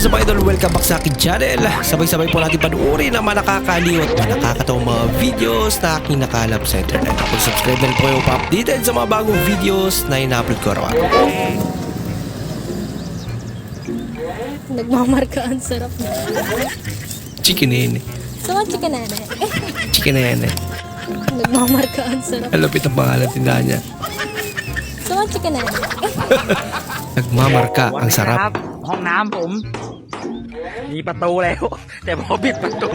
is up idol? Welcome back sa akin channel. Sabay-sabay po natin panuorin ang mga nakakaliw at mga nakakatawang mga videos na aking nakalap sa internet. Kung subscribe na rin po kayo pa-updated sa mga bagong videos na ina-upload ko araw Nagmamarka ang sarap na. Chicken eh. So, what chicken na Chicken eh. Nagmamarka ang sarap. Ang lapit ang pangalan ng tindahan niya. So, what chicken na Nagmamarka ang sarap. ห้องน้ำผม มีประตูแล้ว แต่พอปิดประตู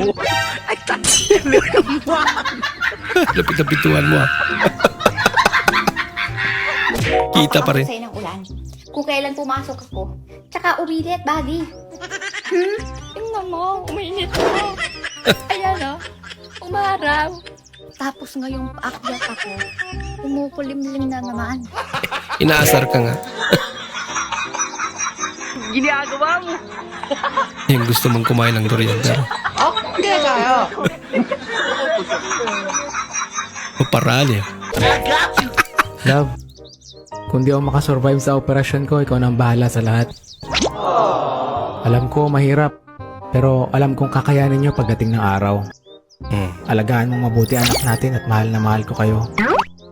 ไอ้ตัดเลือดว่า lapit ang pintuan mo ah. Kita pa rin. Ako ng ulan. Kung kailan pumasok ako. Tsaka umilit, buddy. Hmm? Tingnan mo, uminit mo. Ayan o, umaraw. Tapos ngayong paakyat ako, kumukulimlim na naman. Inaasar ka nga. ginagawa mo. Yung gusto mong kumain ng durian pero Okay kayo. maparali. Love, kung di ako makasurvive sa operasyon ko, ikaw nang bahala sa lahat. Alam ko, mahirap. Pero alam kong kakayanin nyo pagdating ng araw. Hmm. Alagaan mong mabuti anak natin at mahal na mahal ko kayo.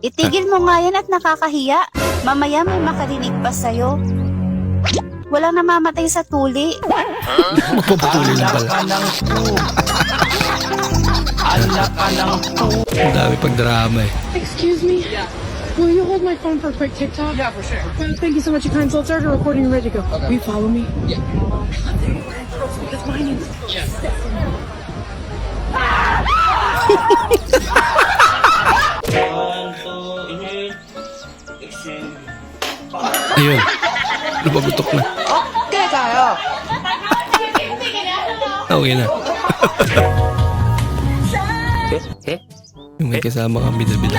Itigil mo nga yan at nakakahiya. Mamaya may makarinig pa sa'yo. Walang namamatay sa tuli. Magpapatuloy lang pala. Ang dami pag drama eh. Excuse me? Will you hold my phone for a quick TikTok? Yeah, for sure. thank you so much, you kind soul. Start a recording and ready to go. Will you follow me? Yeah. Because my name is Ayun. Lumagutok na. Okay kayo. Okay na. Eh, eh, Yung may kasama kang bida-bida.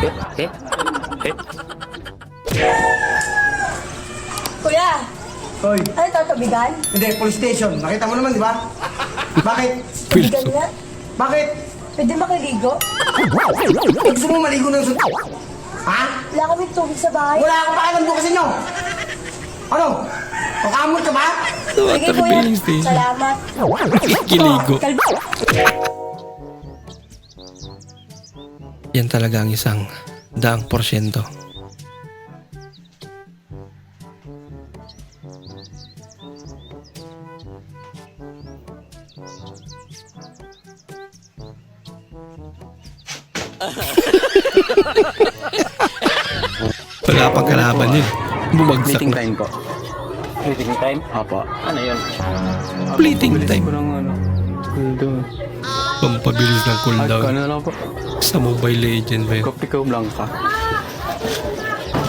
eh, eh, eh. Kuya! Hoy! Ano ito, tubigan? Hindi, police station. Nakita mo naman, di ba? Bakit? Tubigan nga? Bakit? Pwede makiligo? Gusto mo maligo ng sun... Ha? Wala kami tubig sa bahay. Wala akong pakialam doon kasi nyo. Ano? Pakamot ka ba? Water kuya. filling station. Salamat. Kiligo. Kalbo. Yan talaga ang isang daang porsyento. Wala pang kalaban yun. Bumagsak Meeting na. time po. Meeting time? Opo. Ano yun? Fleeting time. Ko ng ano, cooldown. Pampabilis ng cooldown. ano lang po, Sa Mobile Legend ba yun? Kopi ko Blanca.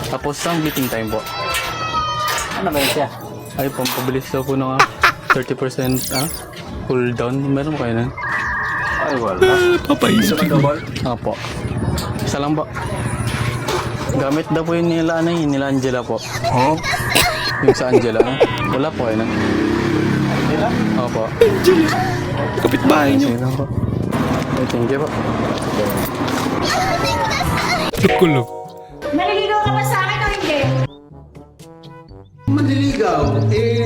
Tapos ang meeting time po. Ano ba yun siya? Ay, pampabilis daw po ng ah, 30% ah, cooldown. Meron kayo nun? Ay, wala. Papaisip ko. Opo. Isa lang po. Gamit daw po yun nila, ano yun, nila Angela po. Oh? Yung sa Angela. Wala po kayo nun. Angela? Opo. Kapitbahay niyo. Sige lang po. Ay, thank you po. Kulog. Naliligaw ka ba sa akin o hindi? Manliligaw? Eh...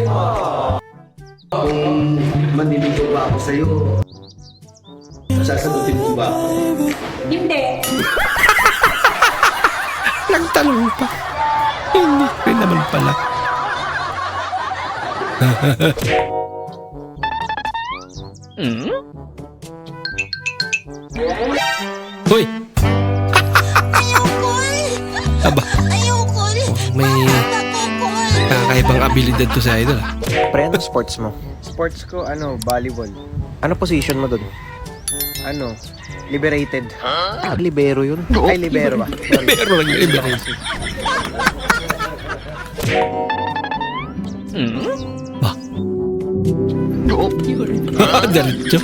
Kung manliligaw ba ako sa'yo, sasagutin mo ba ako? Hindi. Nagtanong pa. Hindi rin naman pala. Hoy! Aba, Ayoko! may kakaibang abilidad to sa idol. ah. Pre, ano sports mo? Sports ko, ano, volleyball. Ano position mo dun? Ano? Liberated. Ah, libero yun? Ay, libero ba? Pero lang yung iba rin. Ba? Diretso.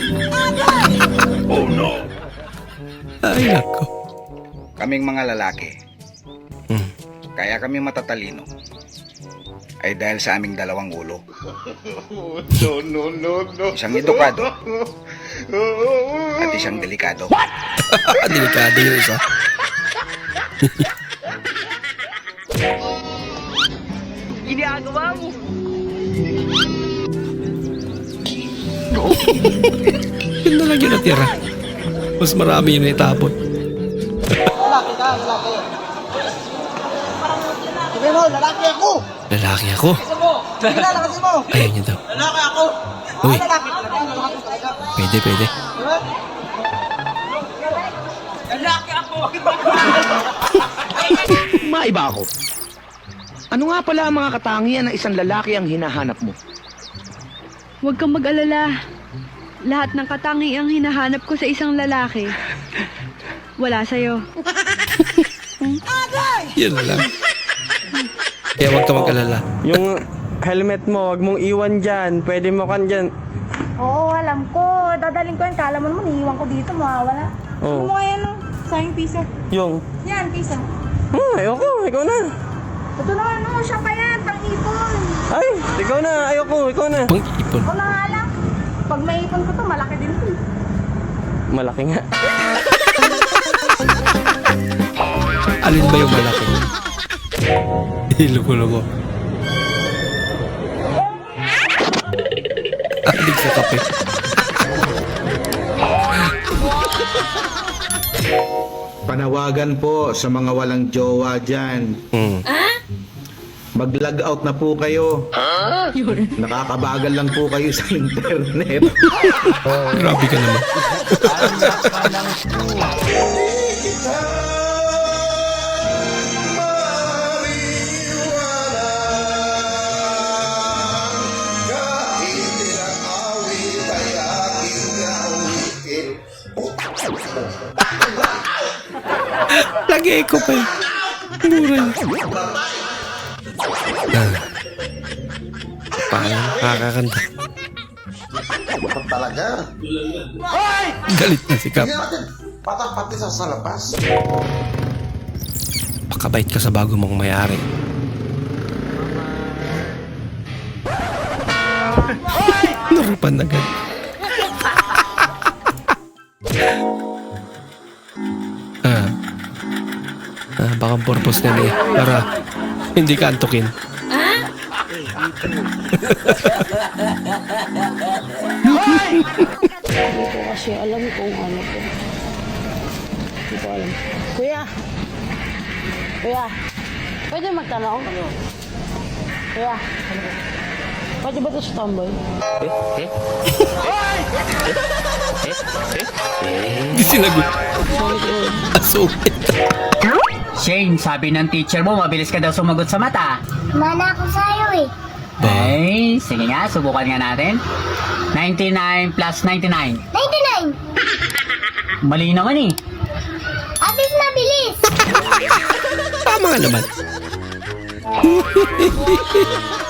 Oh no. Ay, nako. kaming mga lalaki, Hmm. kaya kami matatalino, ay dahil sa aming dalawang ulo. Isang edukado at isang delikado. Delikado yung isa. Ginagawa mo. Yun na lang yung natira. Mas marami yun itapon. Sabi mo, lalaki ako! Lalaki ako. Kilala kasi mo! Ayaw niya daw. Lalaki ako! Uy, pwede, pwede. Lalaki ako! Maiba ako. Ano nga pala ang mga katangian ng isang lalaki ang hinahanap mo? Huwag kang mag-alala. Lahat ng katangiang hinahanap ko sa isang lalaki, wala sa'yo. Yun na lang. Kaya huwag ka mag-alala. Yung helmet mo, wag mong iwan dyan. Pwede mo kan dyan. Oo, alam ko. Dadaling ko yan. Kala mo naman, iiwan ko dito. Mawawala. Oh. Mo yan, no? Sayang piso. Yung, Yan, piso. hmm, ayoko, ikaw na. Ito naman, no? Siya pa yan. Pang-ipon. Ay, ikaw na, ayoko, ikaw na. Pang ipon. Ako na nga lang. Pag may ipon ko to, malaki din to. Malaki nga. Alin ba yung malaki? Hiloko-loko. Adik sa kape. Panawagan po sa mga walang jowa dyan. Hmm. Mag-log out na po kayo. Nakakabagal lang po kayo sa internet. Grabe ka naman. Nag-echo pa eh. Mura. Ah. Paano nakakakanta? Talaga? Galit na si Kap. Patang-pati sa salapas. Pakabait ka sa bago mong mayari. Narupan na agad. Baka ang purpose nila eh. Para hindi ka antukin. Kasi alam kung ano ko. Hindi ko alam. Kuya! Kuya! Pwede magtanong? Kuya! Pwede ba ito sa tomboy? Hindi sinagot. Asumit. Shane, sabi ng teacher mo, mabilis ka daw sumagot sa mata. Mana ako sa'yo eh. Ay, sige nga, subukan nga natin. 99 plus 99. 99! Mali naman eh. At least mabilis! Tama naman.